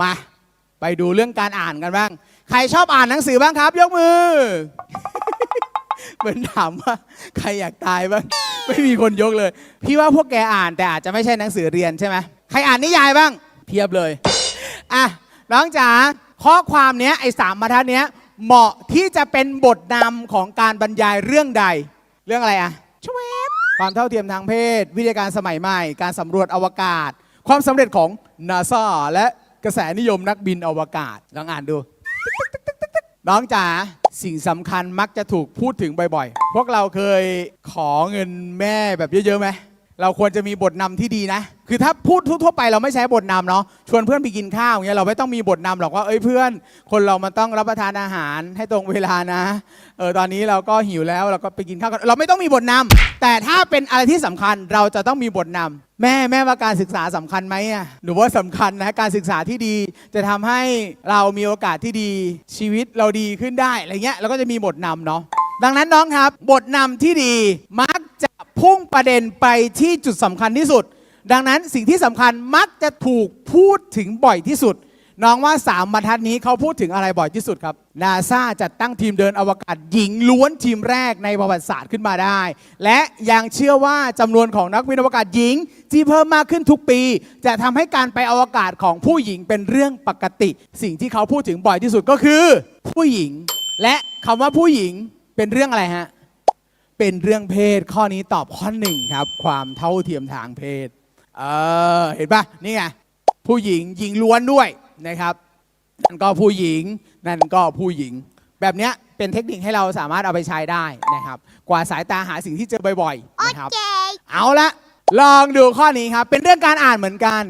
มาไปดูเรื่องการอ่านกันบ้าง ใครชอบอ่านหนังสือบ้างครับ ยกมือ เหมือนถามว่า ใครอยากตายบ้าง ไม่มีคนยกเลย พี่ว่าพวกแกอ่านแต่อาจจะไม่ใช่หนังสือเรียนใช่ไหมใครอ่านนิยายบ้าง เพียบเลย อะ น้องจ๋า ข้อความเนี้ยไอ้สามบรรทัดเนี้ย เหมาะที่จะเป็นบทนำของการบรรยายเรื่องใด เรื่องอะไรอะชวบความเท่าเทียมทางเพศ วิทยาการสมัยใหม่ การสำรวจอวกาศ ความสำเร็จของนาซาและ กระแสนิยมนักบินอวกาศลองอ่านดู น้องจ๋าสิ่งสำคัญมักจะถูกพูดถึงบ่อยๆ พวกเราเคยขอเงินแม่แบบเยอะๆไหม เราควรจะมีบทนำที่ดีนะ คือถ้าพูดทั่วไปเราไม่ใช้บทนำเนาะ ชวนเพื่อนไปกินข้าวอย่างเงี้ยเราไม่ต้องมีบทนำหรอกว่า เอ้ยเพื่อน คนเรามันต้องรับประทานอาหารให้ตรงเวลานะ เออตอนนี้เราก็หิวแล้วเราก็ไปกินข้าวกัน เราไม่ต้องมีบทนำแต่ถ้าเป็นอะไรที่สำคัญเราจะต้องมีบทนำแม่แม่ว่าการศึกษาสำคัญไหมอะหนูว่าสำคัญนะการศึกษาที่ดีจะทำให้เรามีโอกาสที่ดีชีวิตเราดีขึ้นได้อะไรเงี้ยเราก็จะมีบทนำเนาะดังนั้นน้องครับ บทนำที่ดีมัก พุ่งประเด็นไปที่จุดสำคัญที่สุด ดังนั้นสิ่งที่สำคัญมักจะถูกพูดถึงบ่อยที่สุด น้องว่าสามบรรทัดนี้เขาพูดถึงอะไรบ่อยที่สุดครับนาซาจัดตั้งทีมเดินอวกาศหญิงล้วนทีมแรกในประวัติศาสตร์ขึ้นมาได้ และยังเชื่อว่าจำนวนของนักบินอวกาศหญิง ที่เพิ่มมากขึ้นทุกปี จะทำให้การไปอวกาศของผู้หญิงเป็นเรื่องปกติ สิ่งที่เขาพูดถึงบ่อยที่สุดก็คือ ผู้หญิง และคำว่าผู้หญิงเป็นเรื่องอะไรฮะ เป็นเรื่องเพศ ข้อนี้ตอบข้อหนึ่งครับ ความเท่าเทียมทางเพศ เออ เห็นปะนี่ไงผู้หญิงหญิงล้วนด้วยนะครับ นั่นก็ผู้หญิง นั่นก็ผู้หญิง แบบเนี้ยเป็นเทคนิคให้เราสามารถเอาไปใช้ได้นะครับ กว่าดสายตาหาสิ่งที่เจอบ่อยๆนะครับ เอาละลองดูข้อนี้ครับ เป็นเรื่องการอ่านเหมือนกัน